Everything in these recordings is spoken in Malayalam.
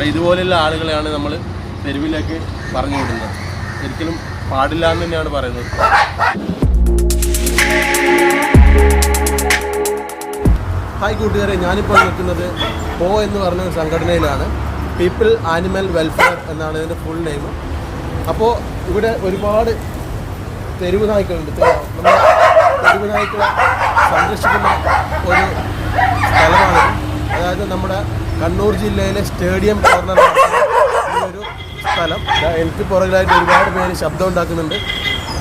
കണ്ട ഇതുപോലെയുള്ള ആളുകളെയാണ് നമ്മൾ തെരുവിലേക്ക് പറഞ്ഞു വിടുന്നത്. ഒരിക്കലും പാടില്ല എന്ന് തന്നെയാണ് പറയുന്നത്. ഹായ് കൂട്ടുകാരെ ഞാനിപ്പോൾ നിൽക്കുന്നത് പോ എന്ന് പറഞ്ഞ സംഘടനയിലാണ്. പീപ്പിൾ ആനിമൽ വെൽഫെയർ എന്നാണ് ഇതിന്റെ ഫുൾ നെയിം അപ്പോൾ ഇവിടെ ഒരുപാട് തെരുവ് നായ്ക്കളുണ്ട് നമ്മൾ തെരുവ് നായ്ക്കളെ സംരക്ഷിക്കുന്ന ഒരു സ്ഥലമാണ് അതായത് നമ്മുടെ കണ്ണൂർ ജില്ലയിലെ സ്റ്റേഡിയം കോർണർ ഒരു സ്ഥലം. എനിക്ക് പുറകിലായിട്ട് ഒരുപാട് പേര് ശബ്ദം ഉണ്ടാക്കുന്നുണ്ട്.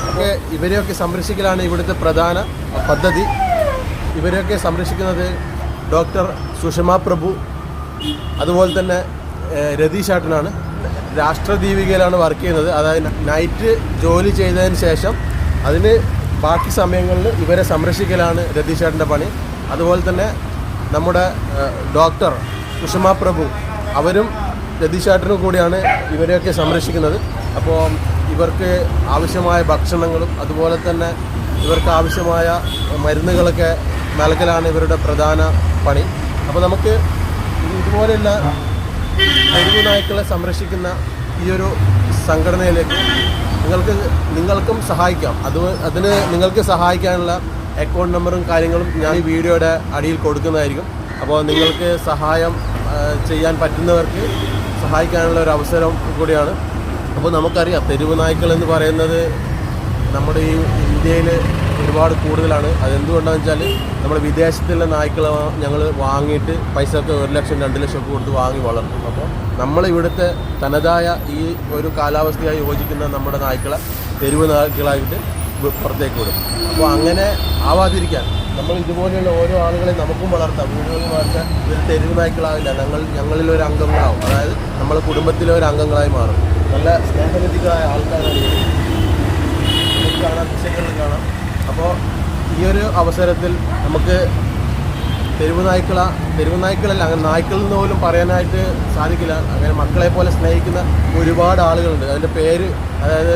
ഒക്കെ ഇവരെയൊക്കെ സംരക്ഷിക്കലാണ് ഇവിടുത്തെ പ്രധാന പദ്ധതി. ഇവരെയൊക്കെ സംരക്ഷിക്കുന്നത് ഡോക്ടർ സുഷമ പ്രഭു അതുപോലെ തന്നെ രതീഷാട്ടനാണ് രാഷ്ട്രദീപികയിലാണ് വർക്ക് ചെയ്യുന്നത്. അതായത് നൈറ്റ് ജോലി ചെയ്തതിന് ശേഷം അതിന് ബാക്കി സമയങ്ങളിൽ ഇവരെ സംരക്ഷിക്കലാണ് രതീഷ് ഏട്ടന്റെ പണി. അതുപോലെ തന്നെ നമ്മുടെ ഡോക്ടർ സുഷമ പ്രഭു അവരും രതീഷ് കൂടിയാണ് ഇവരെയൊക്കെ സംരക്ഷിക്കുന്നത്. അപ്പോൾ ഇവർക്ക് ആവശ്യമായ ഭക്ഷണങ്ങളും അതുപോലെ തന്നെ ഇവർക്ക് ആവശ്യമായ മരുന്നുകളൊക്കെ നൽകലാണ് ഇവരുടെ പ്രധാന പണി. അപ്പോൾ നമുക്ക് ഇതുപോലെയുള്ള തെരുവ് നായ്ക്കളെ സംരക്ഷിക്കുന്ന ഈ ഒരു സംഘടനയിലേക്ക് നിങ്ങൾക്ക് നിങ്ങൾക്കും സഹായിക്കാം. അത് അതിന് നിങ്ങൾക്ക് സഹായിക്കാനുള്ള അക്കൗണ്ട് നമ്പറും കാര്യങ്ങളും ഞാൻ ഈ വീഡിയോയുടെ അടിയിൽ കൊടുക്കുന്നതായിരിക്കും. അപ്പോൾ നിങ്ങൾക്ക് സഹായം ചെയ്യാൻ പറ്റുന്നവർക്ക് സഹായിക്കാനുള്ള ഒരു അവസരം കൂടിയാണ്. അപ്പോൾ നമുക്കറിയാം തെരുവ് നായ്ക്കൾ എന്ന് പറയുന്നത് നമ്മുടെ ഈ ഇന്ത്യയിൽ ഒരുപാട് കൂടുതലാണ്. അതെന്തുകൊണ്ടാണെന്ന് വെച്ചാൽ നമ്മൾ വിദേശത്തുള്ള നായ്ക്കളെ ഞങ്ങൾ വാങ്ങിയിട്ട് പൈസ ഒക്കെ ഒരു ലക്ഷം രണ്ട് ലക്ഷം ഒക്കെ കൊടുത്ത് വാങ്ങി വളർത്തും. അപ്പോൾ നമ്മൾ ഇവിടുത്തെ തനതായ ഈ ഒരു കാലാവസ്ഥയായി യോജിക്കുന്ന നമ്മുടെ നായ്ക്കളെ തെരുവ് നായ്ക്കളായിട്ട് പുറത്തേക്ക് വിടും. അപ്പോൾ അങ്ങനെ ആവാതിരിക്കാൻ നമ്മൾ ഇതുപോലെയുള്ള ഓരോ ആളുകളെ നമുക്കും വളർത്താം. വീടുകളിൽ വളർത്താൻ ഇവർ തെരുവ് നായ്ക്കളാവില്ല ഞങ്ങൾ ഞങ്ങളിൽ ഒരു അംഗങ്ങളാവും. അതായത് നമ്മളെ കുടുംബത്തിലെ ഒരു അംഗങ്ങളായി മാറും. നല്ല സ്നേഹനിധികളായ ആൾക്കാരാണ് കാണാം ദിശകളിൽ കാണാം. അപ്പോൾ ഈ ഒരു അവസരത്തിൽ നമുക്ക് തെരുവ് നായ്ക്കള തെരുവ് നായ്ക്കളല്ല അങ്ങനെ നായ്ക്കളിൽ നിന്ന് പോലും പറയാനായിട്ട് സാധിക്കില്ല. അങ്ങനെ മക്കളെ പോലെ സ്നേഹിക്കുന്ന ഒരുപാട് ആളുകളുണ്ട്. അതിന്റെ പേര് അതായത്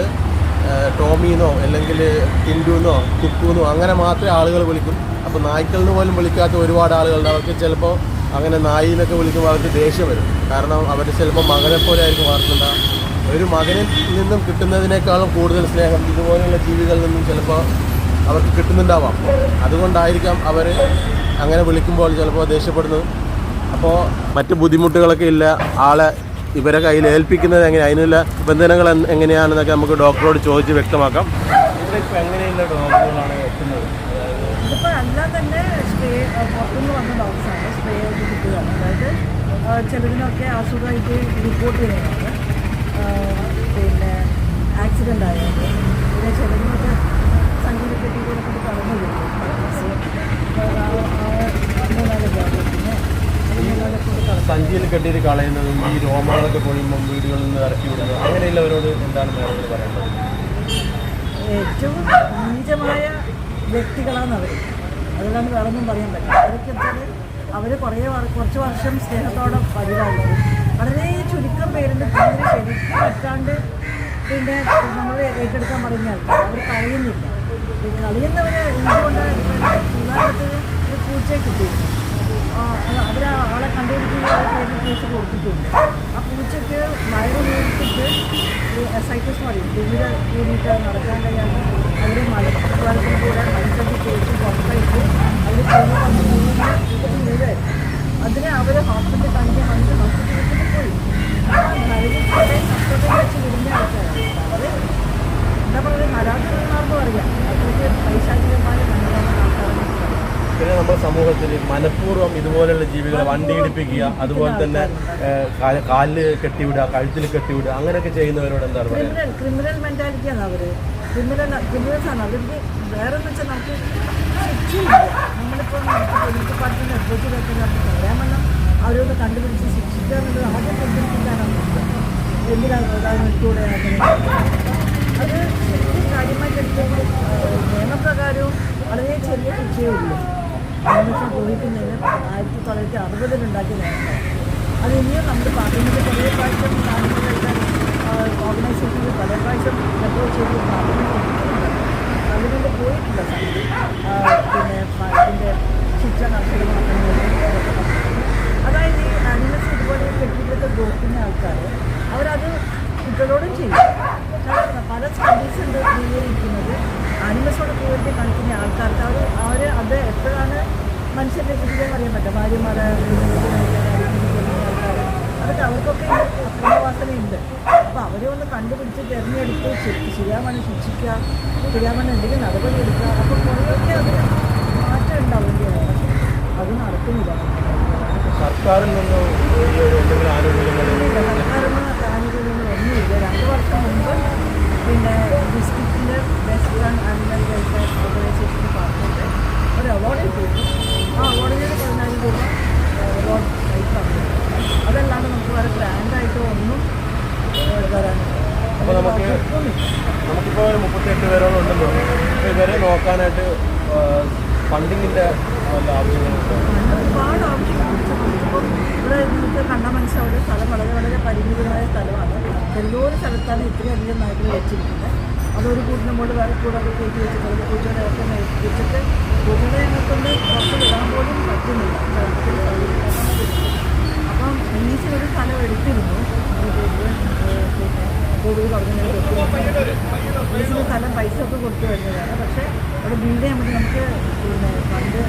ടോമിന്നോ അല്ലെങ്കിൽ ടിൻഡുന്നോ കുക്കുന്നോ അങ്ങനെ മാത്രമേ ആളുകൾ വിളിക്കും. അപ്പോൾ നായ്ക്കളെന്ന് പോലും വിളിക്കാത്ത ഒരുപാട് ആളുകളുണ്ട്. അവർക്ക് ചിലപ്പോൾ അങ്ങനെ നായിന്നൊക്കെ വിളിക്കുമ്പോൾ അവർക്ക് ദേഷ്യം വരും. കാരണം അവർ ചിലപ്പോൾ മകനെ പോലെ ആയിരിക്കും വളർത്തുന്നത്. ഒരു മകനിൽ നിന്നും കിട്ടുന്നതിനേക്കാളും കൂടുതൽ സ്നേഹം ഇതുപോലെയുള്ള ജീവികളിൽ നിന്നും ചിലപ്പോൾ അവർക്ക് കിട്ടുന്നുണ്ടാവാം. അതുകൊണ്ടായിരിക്കാം അവർ അങ്ങനെ വിളിക്കുമ്പോൾ ചിലപ്പോൾ ദേഷ്യപ്പെടുന്നത്. അപ്പോൾ മറ്റ് ബുദ്ധിമുട്ടുകളൊക്കെ ഇല്ല. ആളെ ഇവരെ കയ്യിൽ ഏൽപ്പിക്കുന്നത് എങ്ങനെ അതിനുള്ള നിബന്ധനകൾ എങ്ങനെയാണെന്നൊക്കെ നമുക്ക് ഡോക്ടറോട് ചോദിച്ച് വ്യക്തമാക്കാം. ഇതിലിപ്പോൾ എങ്ങനെയുള്ള ഡോക്ടറുകളാണ് എത്തുന്നത് ഇതിപ്പോൾ എല്ലാം തന്നെ സ്പ്രേ പുറത്തുനിന്ന് വന്ന ഡോക്ടറാണ് സ്പ്രേ ചെയ്ത് കിട്ടുകയാണ് അതായത് ചിലതിനൊക്കെ അസുഖമായിട്ട് റിപ്പോർട്ട് ചെയ്യുന്നതാണ് പിന്നെ ആക്സിഡന്റ് ആയത് പിന്നെ ചിലതിനൊക്കെ സംഗീത കെട്ടിക്കൂടെ കൊണ്ട് കടന്നു സഞ്ചിയിൽ കെട്ടിയിട്ട് കളയുന്നതും ഈ രോമങ്ങളൊക്കെ പൊഴിയുമ്പം വീടുകളിൽ നിന്ന് ഇറക്കി വിടുന്നതും അങ്ങനെയുള്ളവരോട് എന്താണ് മേഡത്തിന് പറയേണ്ടത്? ഏറ്റവും നീചമായ വ്യക്തികളാണ് അവർ അതിലാണ് വേറെ ഒന്നും പറയാൻ പറ്റില്ല. അവരൊക്കെ അവർ കുറേ കുറച്ച് വർഷം സ്നേഹത്തോടെ പരിപാടികളും വളരെ ചുരുക്കം പേരുണ്ട് തീരെ ശരിക്കും പറ്റാണ്ട് പിന്നെ നമ്മൾ ഏറ്റെടുക്കാൻ പറഞ്ഞാൽ അവർ കഴിയുന്നില്ല ഈ കളിയുന്നവർ എന്തുകൊണ്ടാണ് ഉദാഹരണത്തിന് ഒരു പൂച്ചയെ കിട്ടിയിരുന്നു അവർ ആളെ കണ്ടുപിടിക്കുന്ന പേര് പൂച്ച കൊടുത്തിട്ടുണ്ട്. ആ പൂച്ചയ്ക്ക് വയറ് വീഴ്ത്തിട്ട് സൈക്കസ് പറയും വിവിധ കൂടിയിട്ട് നടക്കാൻ കഴിയാതെ അവർ മലപ്പുറത്തും കൂടെ മത്സരത്തിൽ തേച്ച് പുറത്തേക്ക് അവർ പോകുന്ന വന്ന് മൂന്ന് വീട് അതിനെ അവർ ഹോസ്പിറ്റലിൽ കാണിക്കാൻ വന്നിട്ട് ഹോസ്പിറ്റലിൽ പോയി. നരകിൽ കുറേ കഷ്ടപ്പെട്ട് വെച്ച് വിടുന്ന ആൾക്കാരാണ്. അവർ എന്താ പറയുക നരാധന്മാർക്ക് പറയാം അവർക്ക് പൈശാചികമായ മനോഹരമായ ആൾക്കാരാണ് പിന്നെ നമ്മുടെ സമൂഹത്തിൽ മനഃപൂർവം ഇതുപോലെയുള്ള ജീവികളെ വണ്ടി ഇടിപ്പിക്കുക അതുപോലെ തന്നെ കാലിൽ കെട്ടിവിടുക കഴുത്തിൽ കെട്ടിവിടുക അങ്ങനെയൊക്കെ ചെയ്യുന്നവരോട് എന്താണ് ക്രിമിനൽ ക്രിമിനൽ മെന്റാലിറ്റിയാണ് അവർ. ക്രിമിനൽ ക്രിമിനൽസ് ആണ്. അവർക്ക് വേറെ എന്ന് വെച്ചാൽ നമുക്ക് നമ്മളിപ്പോൾ പൊളിറ്റിക്കൽ പാർട്ടി നിർദ്ദേശിച്ച് വെക്കുന്ന വണ്ണം അവരൊന്ന് കണ്ടുപിടിച്ച് ശിക്ഷിക്കുക എന്നുള്ളത് ആദ്യം പിന്തിരിപ്പിക്കാനാണ് എന്തിനാണ് കൂടെ അത് ശരിക്കും കാര്യമായിട്ട് നിയമപ്രകാരവും വളരെ ചെറിയ ശിക്ഷയേ ഒന്നിച്ച് ഊഹിക്കുന്നതിന് ആയിരത്തി തൊള്ളായിരത്തി അറുപതിലുണ്ടാക്കിയ നയമാണ് അത് ഇനിയും നമ്മുടെ പാർലമെന്റ് പല പ്രാവശ്യം ഓർഗനൈസേഷനിൽ പല പ്രാവശ്യം പ്രപ്പോസ് ചെയ്ത് പാർലമെന്റ് പാർലമെന്റ് പോയിട്ടില്ല പിന്നെ ഇതിന്റെ ശിക്ഷ അതായത് ഈ ആനിമൽസ് ഇതുപോലെ കെട്ടിടത്തെ ഗോക്കുന്ന ആൾക്കാർ അവരത് കുട്ടികളോടും ചെയ്യും. പല സ്റ്റഡീസ് ഉണ്ട് ഇരിക്കുന്നത് ആനിമസോടെ പോയിട്ട് കാണിക്കുന്ന ആൾക്കാർക്ക് അവർ അവർ അത് എപ്പോഴാണ് മനുഷ്യരുടെ ജീവിതം അറിയാൻ പറ്റും? ഭാര്യമാർ അതൊക്കെ അവർക്കൊക്കെ പ്രമവാസനയുണ്ട് അപ്പോൾ അവരെ ഒന്ന് കണ്ടുപിടിച്ച് തിരഞ്ഞെടുത്ത് ശരിയാമണ് ശിക്ഷിക്കുക ശരിയാമണ് എന്തെങ്കിലും നടപടി എടുക്കുക അപ്പോൾ കുറേയൊക്കെ അതിന് മാറ്റം ഉണ്ടാവുകയാണ്. അത് നടക്കുന്നില്ല. സർക്കാരിൽ നിന്ന് സർക്കാരിൽ നിന്ന് ആനുകൂല്യങ്ങളൊന്നുമില്ല രണ്ട് വർഷം മുമ്പ് പിന്നെ ഡിസ്ട്രിക്റ്റിന്റെ best run animal welfare organisation പറഞ്ഞിട്ട് ഒരു അവാർഡ് കിട്ടിയിരുന്നു. ആ അവാർഡിനൊരു പതിനായിരം രൂപ അവാർഡ് പൈസ അതല്ലാതെ നമുക്ക് വേറെ ബ്രാൻഡായിട്ടോ ഒന്നും ഏഹ്, അപ്പോൾ നമുക്ക് നമുക്കിപ്പോൾ മുപ്പത്തിയെട്ട് പേരോളം ഉണ്ടല്ലോ അപ്പോൾ ഇവരെ നോക്കാനായിട്ട് ഫണ്ടിങ്ങിന്റെ വല്ല ആവശ്യങ്ങളുണ്ടോ അങ്ങനെ ഒരുപാട് ആവശ്യങ്ങളുണ്ട് ഇപ്പം ഇവിടെ നമുക്ക് കണ്ടാൽ മനസ്സിലാവുന്ന സ്ഥലം വളരെ വളരെ പരിമിതമായ സ്ഥലമാണ് എല്ലോരു സ്ഥലത്താണ് ഇത്രയധികം നായ്ക്കൾ വെച്ചിരിക്കുന്നത്. അതൊരു കൂട്ടിന് മുകളിൽ വേറെ കൂടൊക്കെ കയറ്റി അത് പൂച്ചയുടെ ഒക്കെ വെച്ചിട്ട് പൂച്ചയുടെ കൊണ്ട് പുറത്ത് വിടാൻ പോലും പറ്റുന്നില്ല. അപ്പം ഈസി ഒരു സ്ഥലം എടുത്തിരുന്നു. പിന്നെ കോവിഡ് തുടങ്ങുന്നതിന് ഈസിന് സ്ഥലം പൈസ ഒക്കെ കൊടുത്തു വരുന്നതാണ്. പക്ഷേ അവിടെ ബിൽഡ് ചെയ്യാൻ നമുക്ക് പിന്നെ ഫണ്ട്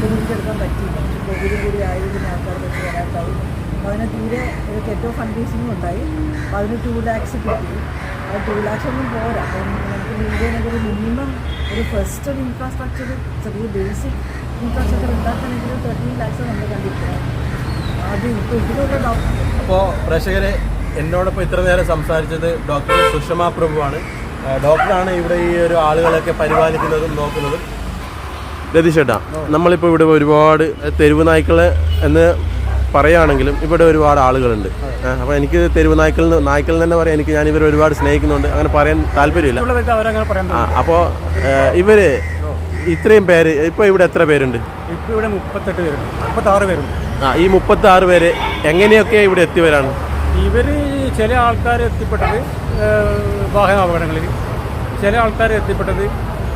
പുനരുദ്ധെടുക്കാൻ പറ്റിയില്ല. പക്ഷേ കോവിഡ് കൂടി ആയതിന് ആൾക്കാർ വെച്ച് വരാത്തായി. അപ്പോൾ അതിന് തീരെ ഒരു കെറ്റോ ഫണ്ട് ഉണ്ടായി. അപ്പോൾ അതിന് ടു ലാക്സ് കിട്ടി. ആ ടു ലാക്സ് ഒന്നും പോരാ. നമുക്ക് ബിൽഡ് ഒരു മിനിമം ഒരു ഫസ്റ്റ് ഒരു ഇൻഫ്രാസ്ട്രക്ചർ ചെറിയ ബേസിക് ഇൻഫ്രാസ്ട്രക്ചർ ഉണ്ടാക്കണമെങ്കിൽ തേർട്ടീൻ ലാക്സ് നമ്മൾ കണ്ടിരിക്കണം അത് ഇപ്പോൾ ഇതിലൊക്കെ ഡോക്ടർ അപ്പോൾ പ്രേക്ഷകരെ എന്നോടൊപ്പം ഇത്ര നേരം സംസാരിച്ചത് ഡോക്ടർ സുഷമ പ്രഭുവാണ്. ഡോക്ടറാണ് ഇവിടെ ഈ ഒരു ആളുകളൊക്കെ പരിപാലിക്കുന്നതും നോക്കുന്നതും. രതീഷേട്ടാ നമ്മളിപ്പോൾ ഇവിടെ ഒരുപാട് തെരുവ് നായ്ക്കളെ എന്ന് പറയുകയാണെങ്കിലും ഇവിടെ ഒരുപാട് ആളുകളുണ്ട്. അപ്പോൾ എനിക്ക് തെരുവ് നായ്ക്കൾ എന്ന് നായ്ക്കൾ തന്നെ പറയാം എനിക്ക് ഞാൻ ഇവരെ ഒരുപാട് സ്നേഹിക്കുന്നുണ്ട്. അങ്ങനെ പറയാൻ താല്പര്യമില്ല. അപ്പോൾ ഇവർ ഇത്രയും പേര് ഇപ്പോൾ ഇവിടെ എത്ര പേരുണ്ട്? ഇപ്പോൾ ഇവിടെ മുപ്പത്തെട്ട് പേരുണ്ട്. മുപ്പത്താറ് പേരുണ്ട്. ആ ഈ മുപ്പത്തി ആറ് പേര് എങ്ങനെയൊക്കെ ഇവിടെ എത്തിവരാണ് ഇവർ ചില ആൾക്കാർ എത്തിപ്പെട്ടത് വാഹന അപകടങ്ങളിൽ. ചില ആൾക്കാർ എത്തിപ്പെട്ടത്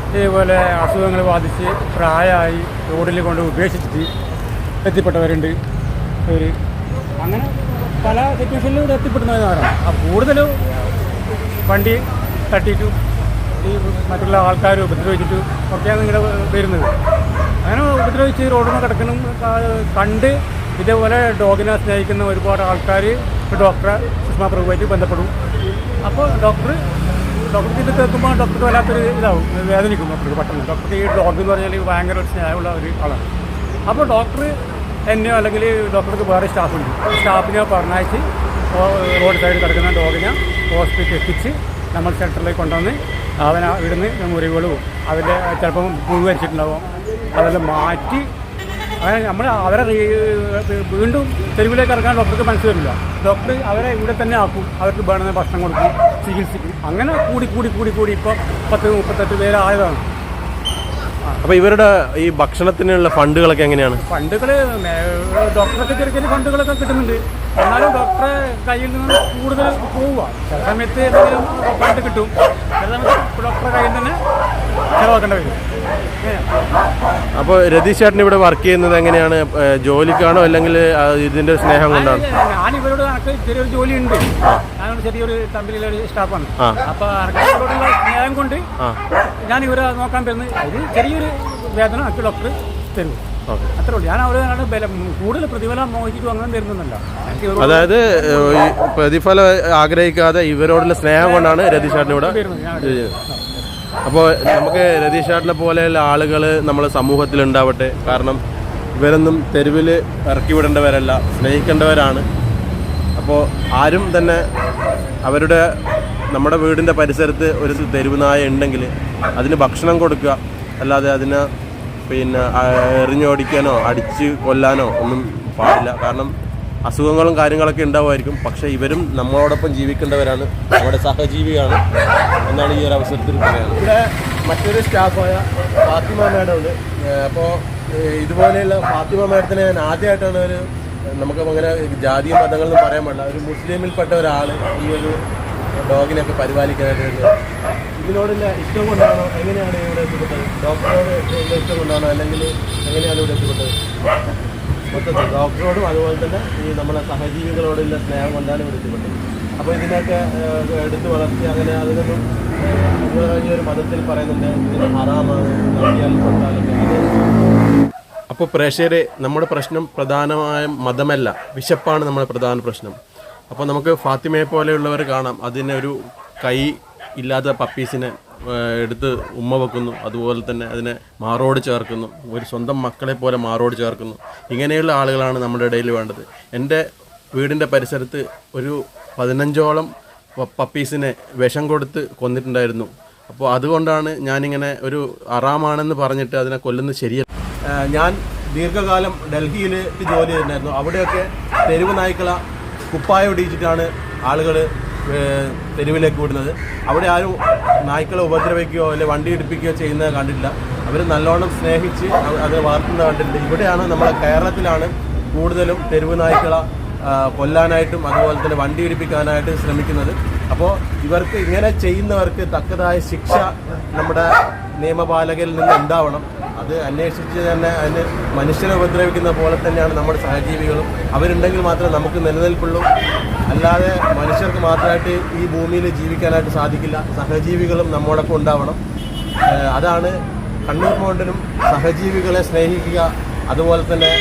ഇതേപോലെ അസുഖങ്ങൾ ബാധിച്ച് പ്രായമായി റോഡിൽ കൊണ്ട് ഉപേക്ഷിച്ചിട്ട് എത്തിപ്പെട്ടവരുണ്ട് ഒരു അങ്ങനെ പല സിറ്റുവേഷനിലും ഇവിടെ എത്തിപ്പെടുന്നവരാണ് ആ കൂടുതലും വണ്ടി തട്ടിയിട്ടും ഈ മറ്റുള്ള ആൾക്കാർ ഉപദ്രവിച്ചിട്ടും ഒക്കെയാണ് ഇങ്ങനെ വരുന്നത്. അങ്ങനെ ഉപദ്രവിച്ച് റോഡിൽ കിടക്കണം കണ്ട് ഇതേപോലെ ഡോഗിനെ സ്നേഹിക്കുന്ന ഒരുപാട് ആൾക്കാർ ഡോക്ടറെ സുഷമ പ്രഭുവായിട്ട് ബന്ധപ്പെടും. അപ്പോൾ ഡോക്ടർ ഡോക്ടർക്ക് ഇത് കേൾക്കുമ്പോൾ ഡോക്ടർക്ക് വല്ലാത്തൊരു ഇതാവും വേദനിക്കും ഡോക്ടർക്ക് പെട്ടെന്ന്. ഡോക്ടർക്ക് ഈ ഡോഗ് എന്ന് പറഞ്ഞാൽ ഭയങ്കര ഒരു സ്നേഹമുള്ള ഒരു ആളാണ്. അപ്പോൾ ഡോക്ടർ എന്നെയോ അല്ലെങ്കിൽ ഡോക്ടർക്ക് വേറെ സ്റ്റാഫുണ്ട്. സ്റ്റാഫിനെ പറഞ്ഞയച്ച് റോഡ് സൈഡിൽ കിടക്കുന്ന ഡോഗിനെ ഹോസ്പിറ്റലിൽ എത്തിച്ച് നമ്മൾ സെന്ററിലേക്ക് കൊണ്ടുവന്ന് അവനെ ഇവിടുന്ന് മുറികളും അതിന്റെ ചിലപ്പം പുഴു വരച്ചിട്ടുണ്ടാവും അതെല്ലാം മാറ്റി അങ്ങനെ നമ്മൾ അവരെ വീണ്ടും തെരുവിലേക്ക് ഇറക്കാൻ ഡോക്ടർക്ക് മനസ്സ് വരില്ല. ഡോക്ടർ അവരെ ഇവിടെ തന്നെ ആക്കും. അവർക്ക് വേണമെന്ന് ഭക്ഷണം കൊടുക്കും ചികിത്സിക്കും. അങ്ങനെ കൂടി കൂടി കൂടി കൂടി ഇപ്പോൾ പത്ത് മുപ്പത്തെട്ട് പേരായതാണ് അപ്പോൾ ഇവരുടെ ഈ ഭക്ഷണത്തിനുള്ള ഫണ്ടുകളൊക്കെ എങ്ങനെയാണ്? ഫണ്ടുകൾ ഡോക്ടറൊക്കെ ചെറിയ ചെറിയ ഫണ്ടുകളൊക്കെ കിട്ടുന്നുണ്ട്. എന്നാലും ഡോക്ടറെ കയ്യിൽ നിന്ന് കൂടുതൽ പോവുക. ചില സമയത്ത് എന്തെങ്കിലും ഫണ്ട് കിട്ടും. ചില സമയത്ത് ഡോക്ടറെ കയ്യിൽ തന്നെ ചിലവാക്കേണ്ടി വരും. അപ്പോൾ രതീഷ് ചേട്ടൻ ഇവിടെ വർക്ക് ചെയ്യുന്നത് എങ്ങനെയാണ്? ജോലിക്കാണോ അല്ലെങ്കിൽ ഇതിന്റെ സ്നേഹം കൊണ്ടാണ്? ഞാൻ ഇവരോട് ചെറിയൊരു ജോലി ഉണ്ട് ചെറിയൊരു കമ്പനിയിലെ സ്റ്റാഫാണ് അപ്പോൾ അപ്പൊ സ്നേഹം കൊണ്ട് ഞാൻ ഇവരെ നോക്കാൻ വരുന്നത് അതിന് ചെറിയൊരു വേദന എനിക്ക് ഡോക്ടർ തരും അത്രേ ഉള്ളൂ. ഞാൻ അവരോട് ബലം കൂടുതൽ പ്രതിഫലം മോഹിച്ചിട്ട് അങ്ങനെ തരുന്നില്ല അതായത് പ്രതിഫലം ആഗ്രഹിക്കാതെ ഇവരോടുള്ള സ്നേഹം കൊണ്ടാണ് രതീഷ് ചേട്ടൻ ഇവിടെ തരുന്നത് ഞാൻ ഇത് ചെയ്യുന്നത്. അപ്പോൾ നമുക്ക് രതീഷ് ചേട്ടനെ പോലെയുള്ള ആളുകൾ നമ്മുടെ സമൂഹത്തിൽ ഉണ്ടാവട്ടെ കാരണം ഇവരൊന്നും തെരുവിൽ ഇറക്കി വിടേണ്ടവരല്ല സ്നേഹിക്കേണ്ടവരാണ്. അപ്പോൾ ആരും തന്നെ അവരുടെ നമ്മുടെ വീടിന്റെ പരിസരത്ത് ഒരു തെരുവ് നായ ഉണ്ടെങ്കിൽ അതിന് ഭക്ഷണം കൊടുക്കുക. അല്ലാതെ അതിനെ പിന്നെ എറിഞ്ഞോടിക്കാനോ അടിച്ച് കൊല്ലാനോ ഒന്നും പാടില്ല. കാരണം അസുഖങ്ങളും കാര്യങ്ങളൊക്കെ ഉണ്ടാവുമായിരിക്കും. പക്ഷെ ഇവരും നമ്മളോടൊപ്പം ജീവിക്കേണ്ടവരാണ് നമ്മുടെ സഹജീവിയാണ് എന്നാണ് ഈ ഒരു അവസരത്തിൽ പറയുന്നത്. ഇവിടെ മറ്റൊരു സ്റ്റാഫായ ഫാത്തിമ മാഡം ഉണ്ട്. അപ്പോൾ ഇതുപോലെയുള്ള ഫാത്തിമ മാഡത്തിനെ ഞാൻ ആദ്യമായിട്ടാണ് ഒരു നമുക്ക് അങ്ങനെ ജാതി മതങ്ങളൊന്നും പറയാൻ പാടില്ല. ഒരു മുസ്ലിമിൽപ്പെട്ട ഒരാൾ ഈ ഒരു ഡോഗിനെയൊക്കെ പരിപാലിക്കാനായിട്ട് ഇതിനോടുള്ള ഇഷ്ടം കൊണ്ടാണോ എങ്ങനെയാണ് ഇവിടെ എത്തിപ്പെട്ടത്? ഡോക്ടറോട് ഇഷ്ടം കൊണ്ടാണോ അല്ലെങ്കിൽ എങ്ങനെയാണ് ഇവിടെ എത്തിപ്പെട്ടത്? മൊത്തത്തിൽ ഡോക്ടറോടും അതുപോലെ തന്നെ ഈ നമ്മളെ സഹജീവികളോടുള്ള സ്നേഹം കൊണ്ടാണ് ഇവിടെ അപ്പോൾ ഇതിനൊക്കെ എടുത്തു വളർത്തി അങ്ങനെ അതിനൊന്നും ഒരു മതത്തിൽ പറയുന്നുണ്ട് ഇതിന് ഹറാമാണ് നൽകിയാൽ അത് അപ്പോൾ പ്രേക്ഷകരെ നമ്മുടെ പ്രശ്നം പ്രധാനമായ മതമല്ല വിശപ്പാണ് നമ്മുടെ പ്രധാന പ്രശ്നം. അപ്പോൾ നമുക്ക് ഫാത്തിമയെ പോലെയുള്ളവർ കാണാം. അതിനൊരു കൈ ഇല്ലാത്ത പപ്പീസിനെ എടുത്ത് ഉമ്മ വെക്കുന്നു. അതുപോലെ തന്നെ അതിനെ മാറോട് ചേർക്കുന്നു. ഒരു സ്വന്തം മക്കളെ പോലെ മാറോട് ചേർക്കുന്നു. ഇങ്ങനെയുള്ള ആളുകളാണ് നമ്മുടെ ഇടയിൽ വേണ്ടത്. എന്റെ വീടിന്റെ പരിസരത്ത് ഒരു പതിനഞ്ചോളം പപ്പീസിനെ വിഷം കൊടുത്ത് കൊന്നിട്ടുണ്ടായിരുന്നു. അപ്പോൾ അതുകൊണ്ടാണ് ഞാനിങ്ങനെ ഒരു അറാമാണെന്ന് പറഞ്ഞിട്ട് അതിനെ കൊല്ലുന്നത് ശരിയല്ല. ഞാൻ ദീർഘകാലം ഡൽഹിയിൽ ജോലി ചെയ്തിട്ടുണ്ടായിരുന്നു. അവിടെയൊക്കെ തെരുവ് നായ്ക്കള കുപ്പായം ഇടിച്ചിട്ടാണ് ആളുകൾ തെരുവിലേക്ക് വിടുന്നത്. അവിടെ ആരും നായ്ക്കളെ ഉപദ്രവിക്കുകയോ അല്ലെങ്കിൽ വണ്ടി ഇടിപ്പിക്കുകയോ ചെയ്യുന്നത് കണ്ടിട്ടില്ല. അവർ നല്ലോണം സ്നേഹിച്ച് അത് വളർത്തുന്നത് കണ്ടിട്ടുണ്ട്. ഇവിടെയാണ് നമ്മുടെ കേരളത്തിലാണ് കൂടുതലും തെരുവ് നായ്ക്കള കൊല്ലാനായിട്ടും അതുപോലെ തന്നെ വണ്ടി ഇടിപ്പിക്കാനായിട്ട് ശ്രമിക്കുന്നത്. അപ്പോൾ ഇവർക്ക് ഇങ്ങനെ ചെയ്യുന്നവർക്ക് തക്കതായ ശിക്ഷ നമ്മുടെ നിയമപാലകരിൽ നിന്ന് ഉണ്ടാവണം. അത് അന്വേഷിച്ച് തന്നെ അതിന് മനുഷ്യരെ ഉപദ്രവിക്കുന്ന പോലെ തന്നെയാണ് നമ്മുടെ സഹജീവികളും. അവരുണ്ടെങ്കിൽ മാത്രമേ നമുക്ക് നിലനിൽപ്പുള്ളൂ. അല്ലാതെ മനുഷ്യർക്ക് മാത്രമായിട്ട് ഈ ഭൂമിയിൽ ജീവിക്കാനായിട്ട് സാധിക്കില്ല. സഹജീവികളും നമ്മോടൊപ്പം ഉണ്ടാവണം. അതാണ് കണ്ണൂർ മൗണ്ടനും സഹജീവികളെ സ്നേഹിക്കുക അതുപോലെ തന്നെ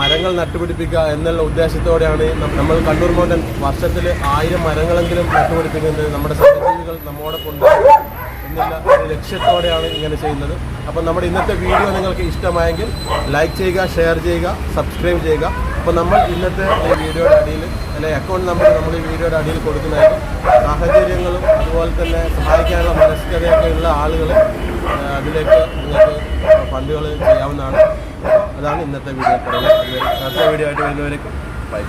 മരങ്ങൾ നട്ടുപിടിപ്പിക്കുക എന്നുള്ള ഉദ്ദേശത്തോടെയാണ് നമ്മൾ കണ്ണൂർ മൗണ്ടൻ വർഷത്തിൽ ആയിരം മരങ്ങളെങ്കിലും നട്ടുപിടിപ്പിക്കുന്നത് നമ്മുടെ സഹജീവികൾ നമ്മോടൊപ്പം ഉണ്ടാവും എന്നുള്ള ലക്ഷ്യത്തോടെയാണ് ഇങ്ങനെ ചെയ്യുന്നത്. അപ്പോൾ നമ്മുടെ ഇന്നത്തെ വീഡിയോ നിങ്ങൾക്ക് ഇഷ്ടമായെങ്കിൽ ലൈക്ക് ചെയ്യുക ഷെയർ ചെയ്യുക സബ്സ്ക്രൈബ് ചെയ്യുക. അപ്പോൾ നമ്മൾ ഇന്നത്തെ വീഡിയോയുടെ അടിയിൽ അല്ലെ അക്കൗണ്ട് നമ്പർ നമ്മൾ ഈ വീഡിയോയുടെ അടിയിൽ കൊടുക്കുന്നതായിരിക്കും. സാഹചര്യങ്ങളും അതുപോലെ തന്നെ സഹായിക്കാനുള്ള മനസ്കതയൊക്കെ ഉള്ള ആളുകൾ അതിലേക്ക് നിങ്ങൾക്ക് ഫണ്ടുകൾ ചെയ്യാവുന്നതാണ്. അതാണ് ഇന്നത്തെ വീഡിയോ. അടുത്ത വീഡിയോ ആയിട്ട് വരുന്നവരേക്കും. ബൈ